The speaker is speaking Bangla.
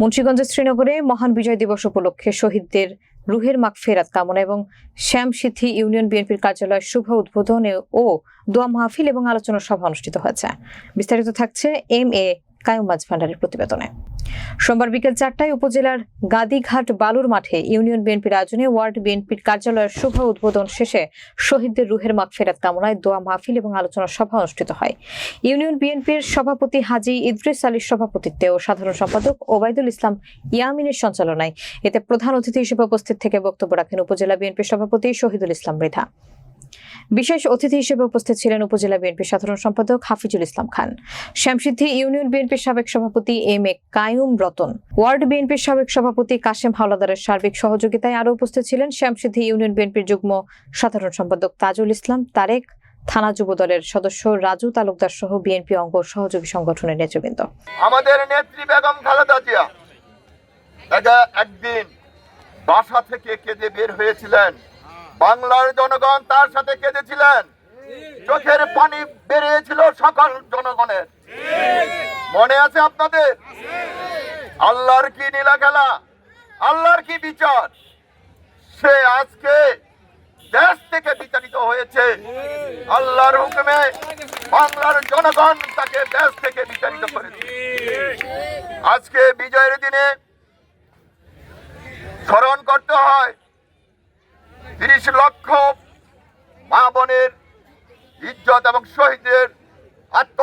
মুন্সিগঞ্জের শ্রীনগরে মহান বিজয় দিবস উপলক্ষে শহীদদের রুহের মাগ ফেরাত কামনা এবং শ্যাম সিদ্ধি ইউনিয়ন বিএনপির কার্যালয়ের শুভ উদ্বোধনে ও দোয়া মাহফিল এবং আলোচনা সভা অনুষ্ঠিত হয়েছে। বিস্তারিত থাকছে এম এ কায়ুম মাঝ ভান্ডারের প্রতিবেদনে। সোমবার বিকেল চারটায় উপজেলার গাদিঘাট বালুর মাঠে ইউনিয়ন বিএনপির আয়োজনে ওয়ার্ড বিএনপির কার্যালয়ের শুভ উদ্বোধন শেষে শহীদদের রুহের মাগ ফেরাত কামনায় দোয়া মাহফিল এবং আলোচনা সভা অনুষ্ঠিত হয়। ইউনিয়ন বিএনপির সভাপতি হাজি ইদ্রিস আলীর সভাপতিত্বে ও সাধারণ সম্পাদক ওবায়দুল ইসলাম ইয়ামিনের সঞ্চালনায় এতে প্রধান অতিথি হিসেবে উপস্থিত থেকে বক্তব্য রাখেন উপজেলা বিএনপির সভাপতি শহীদুল ইসলাম মৃধা। বিশেষ অতিথি হিসেবে উপস্থিত ছিলেন উপজেলা বিএনপির সাধারণ সম্পাদক হাফিজুল ইসলাম খান, শ্যামসিদ্ধি ইউনিয়ন বিএনপির সাবেক সভাপতি M A Kayum Ratan, ward বিএনপির সাবেক সভাপতি কাশেম হাওলাদারের সার্বিক সহযোগিতায় আরও উপস্থিত ছিলেন শ্যামসিদ্ধি ইউনিয়ন বিএনপির যুগ্ম সাধারণ সম্পাদক তাজুল ইসলাম, তারেক থানা যুব দলের সদস্য রাজু তালুকদার সহ বিএনপি অঙ্গ সহযোগী সংগঠনের নেতৃবৃন্দ। আমাদের নেত্রী বেগম খালেদা জিয়া একদিন বাসা থেকে কেঁদে বের হয়েছিলেন। বাংলার জনগণ তার সাথে কেঁদেছিলেন। চোখের পানি বেরিয়েছিল সকল জনগণের। মনে আছে আপনাদের? আল্লাহর কি নীলা খেলা? আল্লাহর কি বিচার? সে আজকে দেশ থেকে বিচারিত হয়েছে। আল্লাহর হুকুমে বাংলার জনগণ তাকে দেশ থেকে বিচারিত করেছে। আজকে বিজয়ের দিনে স্মরণ করতে হয় তিরিশ লক্ষ মা বোনের ইজ্জত এবং শহীদের আত্ম